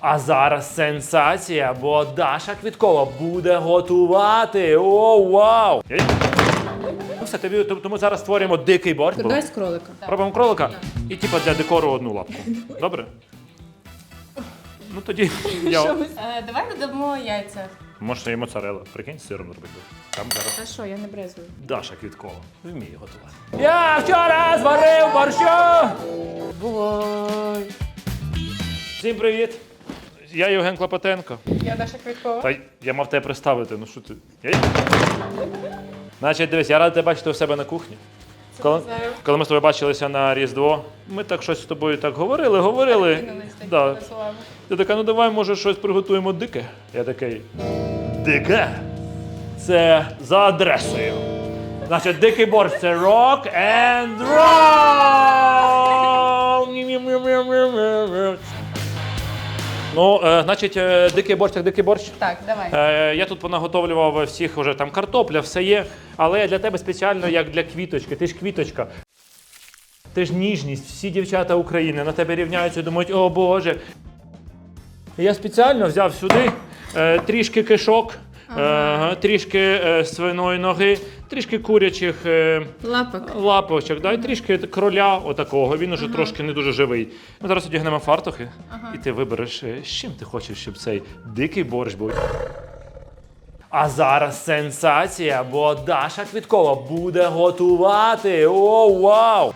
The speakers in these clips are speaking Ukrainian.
А зараз сенсація, бо Даша Квіткова буде готувати. О, вау! Ну все, тобі, тому зараз створюємо дикий борщ. бо- Давай з кролика. Пробуємо кролика і типа для декору одну лапку. Добре? Ну тоді я. Е, давай додамо яйця. Може і моцарела. Прикинь, з сиром робити. Там зараз А що, я не брезую. Даша Квіткова. Вміє готувати. Я вчора зварив борщу! Бувай! Всім привіт! Я Євген Клопотенко. Я Даша Квіткова. Та я мав тебе представити, ну що ти? Я... Значить, дивись, я радий тебе бачити у себе на кухні. Коли, коли ми з тобою бачилися на Різдво, ми так щось з тобою так говорили, говорили. Да. Ти така, ну давай, може, щось приготуємо дике. Я такий. Дике? Це за адресою. Значить, дикий борщ це rock and roll. Ну, е, значить, е, дикий борщ, так дикий борщ. Так, давай. Е, я тут понаготовлював всіх уже там картопля, все є. Але для тебе спеціально як для квіточки. Ти ж квіточка. Ти ж ніжність, всі дівчата України на тебе рівняються і думають, о Боже. Я спеціально взяв сюди е, трішки кишок, е, трішки е, свиної ноги, трішки курячих е, Лапок. лапочок, да, і трішки кроля отакого. Він уже трошки не дуже живий. Ми зараз одягнемо фартухи, і ти вибереш, е, з чим ти хочеш, щоб цей дикий борщ був. А зараз сенсація, бо Даша Квіткова буде готувати. О, вау!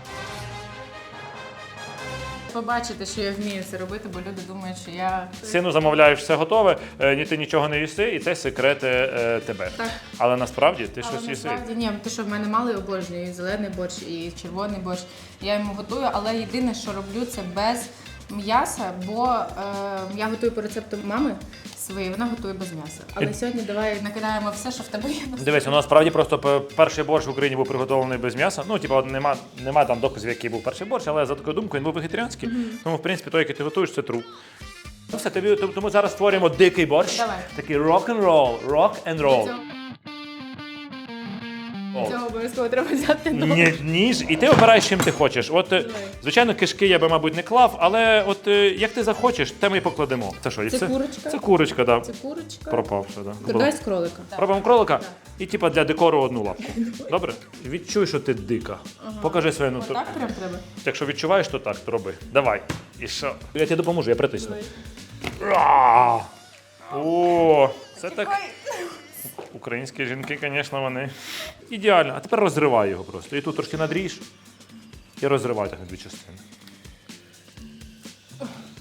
Побачите, що я вмію це робити, бо люди думають, що я. Сину замовляєш все готове, е, ні ти нічого не їси, і це секрети е, тебе. Так. Але насправді ти Але щось їси. насправді ні, ти що в мене малий обожнює і зелений борщ, і червоний борщ. Я йому готую, але єдине, що роблю, це без м'яса, бо е, я готую по рецепту мами своєї, вона готує без м'яса. Але І- сьогодні давай накидаємо все, що в тебе є. Дивись, у нас справді просто п- перший борщ в Україні був приготовлений без м'яса. Ну, типу, нема, нема там доказів, який був перший борщ, але за такою думкою він був вегетаріанський. Тому, в принципі, той, який ти готуєш, це тру. Ну все, тобі, тобто ми зараз створюємо дикий борщ. Давай. Такий and roll. Цього. Цього обов'язково треба взяти до. Ні, ніж, і ти обираєш, чим ти хочеш. От, е, звичайно, кишки я би, мабуть, не клав, але от е, як ти захочеш, те ми і покладемо. Це що? і Це курочка? Це курочка, так. Це курочка. Пропавша, так. Да. Давай з кролика. Пробуємо кролика і типа для декору одну лапку. Добре? Відчуй, що ти дика. Покажи своє нутро. Так прям треба. Якщо відчуваєш, то так, то роби. Давай. І що? Я тобі допоможу, я притисну. Ра! О, це так. Українські жінки, звісно, вони. Ідеально. А тепер розривай його просто. І тут трошки надріж. І розривай так на дві частини.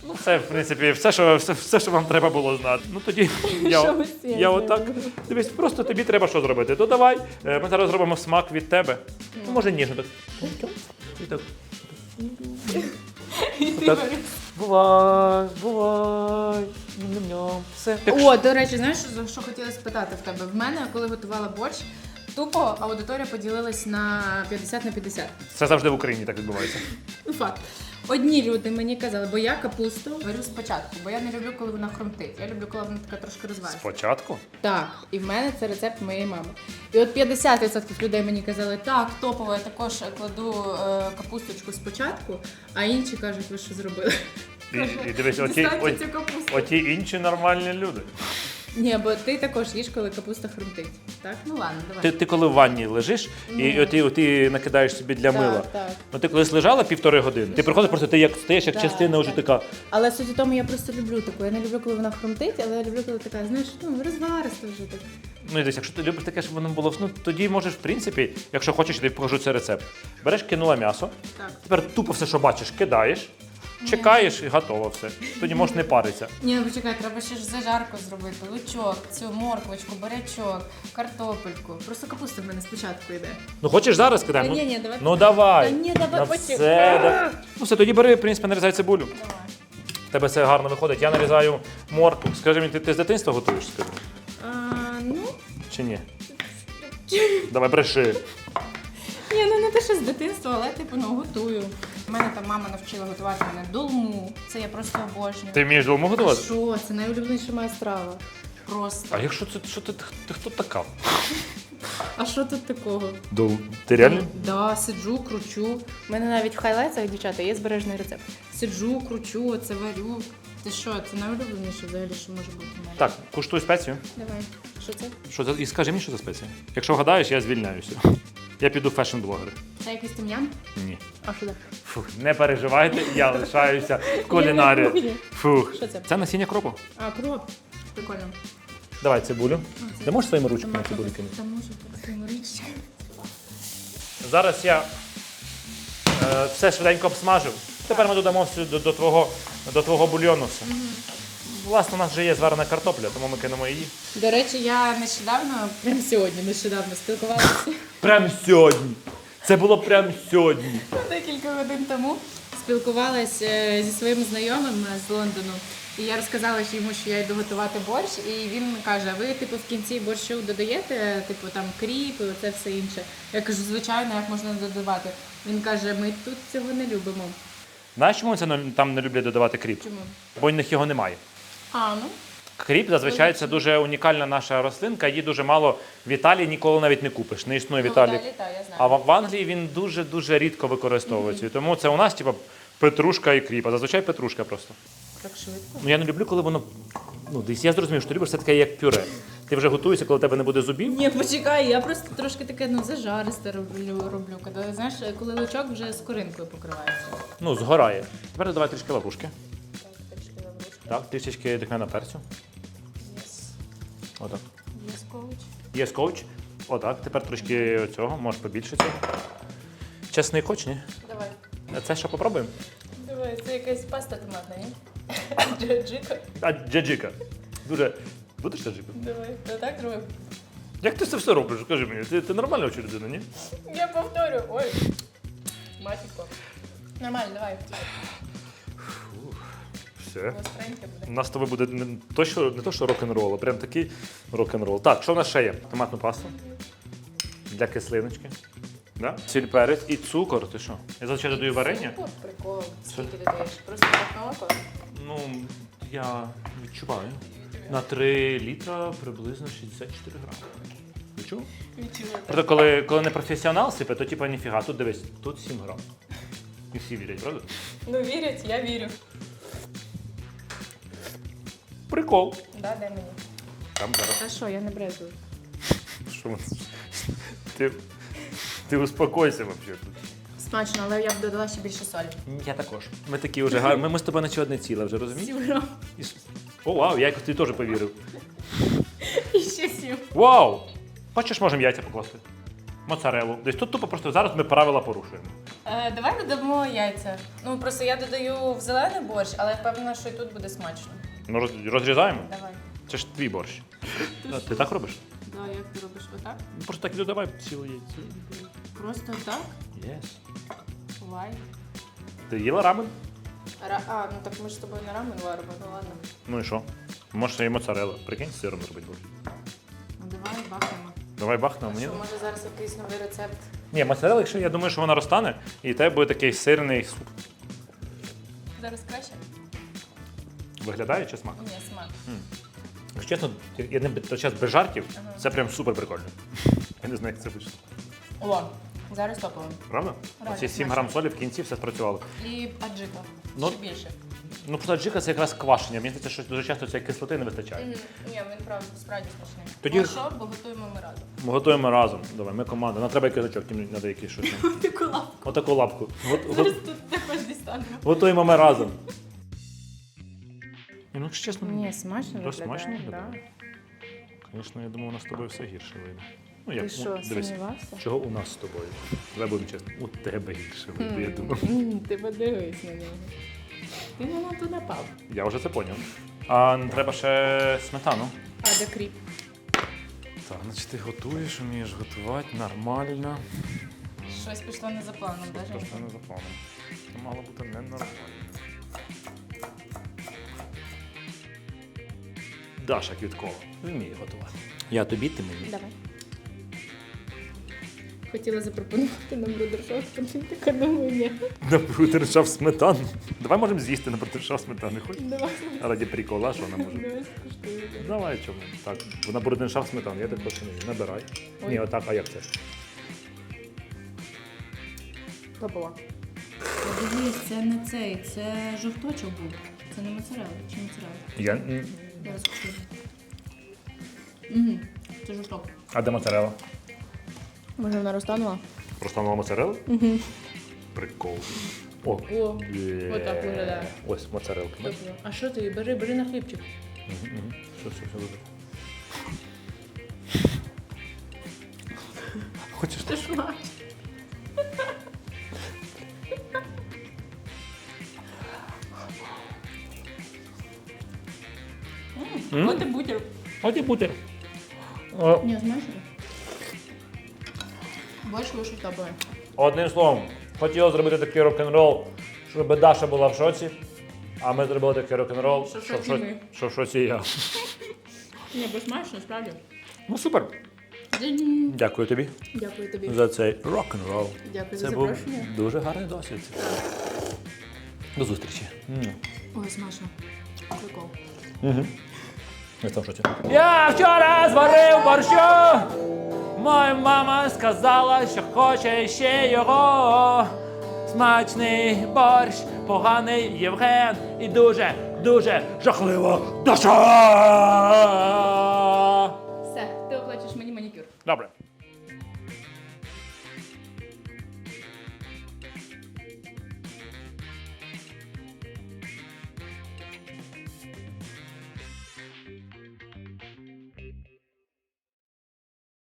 Ну, це, в принципі, все, що, все, все, що вам треба було знати. Ну тоді я, я отак. Дивись, просто тобі треба що зробити. То давай. е, Ми зараз зробимо смак від тебе. Ну, може, ніжно так. І так. Так. Бувай, бувай. Ням-ням. Все. О, до речі, знаєш, що, що хотіла спитати в тебе? В мене, коли готувала борщ, тупо аудиторія поділилась на 50 на 50. Це завжди в Україні так відбувається. Ну, факт. Одні люди мені казали, бо я капусту варю спочатку, бо я не люблю, коли вона хрумтить. Я люблю, коли вона така трошки розварена. Спочатку. Так, і в мене це рецепт моєї мами. І от 50% людей мені казали, так, топово, я також кладу е, капусточку спочатку, а інші кажуть, ви що зробили? І, і дивись, оті, Дістаньте оті, цю капусту. оті інші нормальні люди. Ні, бо ти також їш, коли капуста хрумтить. Так? Ну ладно, давай. Ти, ти коли в ванні лежиш, і оті, оті накидаєш собі для Так, мила. так. Ну ти колись лежала півтори години, ти приходиш, просто ти як стаєш як Так, частина вже так. така. Але суть у тому, я просто люблю таку. Я не люблю, коли вона хрумтить, але я люблю, коли така, знаєш, ну, розвариста вже так. Ну і десь, якщо ти любиш таке, щоб воно було, ну тоді можеш, в принципі, якщо хочеш, я тобі покажу цей рецепт. Береш кинула м'ясо, Так. тепер тупо все, що бачиш, кидаєш, чекаєш і готово все. Тоді можеш не паритися. Ні, ну почекай, треба ще ж зажарку зробити. Лучок, цю морквочку, бурячок, картопельку. Просто капуста в мене спочатку йде. Ну хочеш зараз Ну, ні, ні, давай. Ну давай. Та ні, давай, На почекай. все, да. Ну все, тоді бери, в принципі, нарізай цибулю. Давай. В Тебе все гарно виходить. Я нарізаю моркву. Скажи мені, ти, ти з дитинства готуєш? Скажи? А, ну, Чи ні? Давай бреши. ні, ну не те, що з дитинства, але типу, ну, готую. Мене там мама навчила готувати мене долму. Це я просто обожнюю. Ти вмієш долму готувати? Що? Це найулюбленіша моя страва. Просто. А якщо це що ти, ти хто така? А що тут такого? Дол... Ти реально? Да, сиджу, кручу. У мене навіть в хайлайтсах, дівчата, є збережений рецепт. Сиджу, кручу, оце варю. Ти що, це найулюбленіше взагалі, що може бути в мене. Так, куштуй спецію. Давай. Що це? Що за і скажи мені, що за спеція? Якщо вгадаєш, я звільняюся. Я піду в фешн-блогери. Це якийсь тим'ян? Ні. А що це? Фух, не переживайте, я лишаюся в кулінарі. Фух. Що це? Це насіння кропу. А, кроп. Прикольно. Давай цибулю. Ти можеш своїми ручками Томатна цибулю кинути? Та можу, так, своїми ручками. Зараз я е, все швиденько обсмажив. Тепер ми додамо всю до, до, твого, до твого бульйону все. Власне, у нас вже є зварена картопля, тому ми кинемо її. До речі, я нещодавно, прямо сьогодні, нещодавно спілкувалася Прямо сьогодні. Це було прямо сьогодні. декілька годин тому. Спілкувалася зі своїм знайомим з Лондону. І я розказала що йому, що я йду готувати борщ, і він каже: ви, типу, в кінці борщу додаєте, типу там кріп і оце все інше. Я кажу, звичайно, як можна додавати. Він каже, ми тут цього не любимо. Знаєш, чому це там не люблять додавати кріп? Чому? Бо в них його немає. А, ну Кріп зазвичай це дуже унікальна наша рослинка, її дуже мало в Італії ніколи навіть не купиш. Не існує в Італії. Ну, та, я знаю. А в в Англії він дуже дуже рідко використовується. Тому це у нас типу, петрушка і кріп, а зазвичай петрушка просто. Так швидко. Ну я не люблю, коли воно. Ну, десь я зрозумів, що ти любиш це таке як пюре. Ти вже готуєшся, коли у тебе не буде зубів. Ні, почекай, я просто трошки таке ну, зажаристе роблю, роблю. Коли, знаєш, коли лучок вже з коринкою покривається. Ну, згорає. Тепер додавай трішки лаврушки. Так, трішечки дихмяна перцю. Отак. Yes, coach. Є скотч. Отак. Тепер трошки цього, можеш побільше цього. Чесний хоч, ні? Давай. Це що попробуємо? Давай, це якась паста томатна, ні? Джаджика. А джаджика. Дуже. Будеш джаджику? Давай. Ти так робив? Як ти це все робиш? Скажи мені, ти, ти нормальна вчора людина, ні? Я повторю. Ой. Матіко. Нормально, давай. Все. Гостреньке У нас з тобою буде не то, що, не то, що рок-н-рол, а прям такий рок-н-рол. Так, що в нас ще є? Томатну пасту для кислиночки. Да? Сіль перець і цукор. Ти що? Я зазвичай додаю варення. Цукор, прикол. Скільки додаєш? Просто так на око? Ну, я відчуваю. На 3 літра приблизно 64 грами. Відчув? Відчула. Проте, коли, коли не професіонал сипе, то типа ніфіга, тут дивись, тут 7 грам. І всі вірять, правда? Ну вірять, я вірю. Прикол. Да, дай мені. Там зараз. А що, я не брезую. Що ми- ти, ти успокойся взагалі тут. Смачно, але я б додала ще більше солі. Я також. Ми такі вже гарні. Ми, ми з тобою наче одне ціле вже розумієш? Сім грам. І с- О, вау, я якось тобі теж повірив. І ще сім. Вау! Хочеш, можемо яйця покласти? Моцарелу. Десь тут тупо просто зараз ми правила порушуємо. Е, давай додамо яйця. Ну просто я додаю в зелений борщ, але я впевнена, що і тут буде смачно. Ну, роз- розрізаємо? Давай. Це ж твій борщ. А, ти так робиш? Да, як ти робиш отак? Ну, Просто так і додавай ціле яйце. Просто так? Yes. Вай. Ти їла рамен? Ра... А, ну так ми ж з тобою не рамен варимо, ну ладно. Ну і що? Може, ще і моцарелла. Прикинь, з сиром робить борщ. Ну давай бахнемо. Давай бахнемо мені. що, може зараз якийсь новий рецепт? Ні, моцарелла, якщо я думаю, що вона розтане, і тебе буде такий сирний суп. Зараз краще? Виглядає чи смак? Ні, смак. Якщо чесно, я не то час без жартів, Ага. це прям супер прикольно. Я не знаю, як це вийшло. О, зараз топово. Правда? Реально Ці 7 смачно. грам солі в кінці все спрацювало. І аджика. Ну, Ще більше. Ну, просто джика це якраз квашення. Мені здається, що дуже часто цієї кислоти не вистачає. Мгм. Ні, він правда справді смачний. Тоді- Ну що, бо готуємо ми разом. Ми готуємо разом. Давай, ми команда. Нам треба язичок, їм треба якийсь щось. Таку лапку. Отаку лапку. Го- Зараз тут також дістанемо. Готуємо ми разом. Ні, Ну, якщо чесно, Ні, смачно виглядає. смачно да. виглядає? звісно, я думав, у нас з тобою все гірше вийде. Ну, як, Ти ну, що, дивись, сумнівався? чого у нас з тобою? Давай будемо чесно. У тебе гірше вийде, я думав. М, Ти подивись на нього. Ти на нату напав. Я вже це поняв. А треба ще сметану. А, де кріп? Так, значить ти готуєш, вмієш готувати нормально. Щось пішло не за планом, Це даже. не за планом. Це мало бути ненормально. Даша Квіткова вміє готувати. Я тобі, ти мені. Давай. Хотіла запропонувати нам брудершофт, потім така думаю, ні. На брудершаф сметану. Давай можемо з'їсти на брудершаф сметани. Хоч Давай. раді прикола, що вона може. Давай скуштуємо. Давай чому. Так, на брудершаф сметану, я так хочу не набирай. Ой. Ні, отак, а як це? Топово. Дивись, це не цей, це жовточок був. Це не моцарелла, чи моцарелла? Я... м, Угу. Це жовток. А де моцарелла? Може вона розтанула? Просто нова моцарелла? Угу. Прикол. О, О, є. отак виглядає. Ось моцарелка. А що ти? Бери, бери на хлібчик. Мгм. Все, все, все добре. Хочеш? Ти ж маєш. От і бутер. От і бутер. О, Ні, знаєш? Борщ вийшов тобою. Одним словом, хотілося зробити такий рок-н-рол, щоб Даша була в шоці, а ми зробили такий рок-н-рол, Що в що в шоці шоці, ми. що в шоці я. Ні, бо смачно, справді. Ну супер. Дякую тобі Дякую тобі. за цей рок-н-рол. Дякую Це за був запрошення. дуже гарний досвід. До зустрічі. Ой, смачно. Прикол. Я в шоці. Я вчора зварив борщу. Моя мама сказала, що хоче ще його. Смачний борщ, поганий Євген і дуже, дуже жахливо Даша! Все, ти оплачеш мені манікюр. Добре.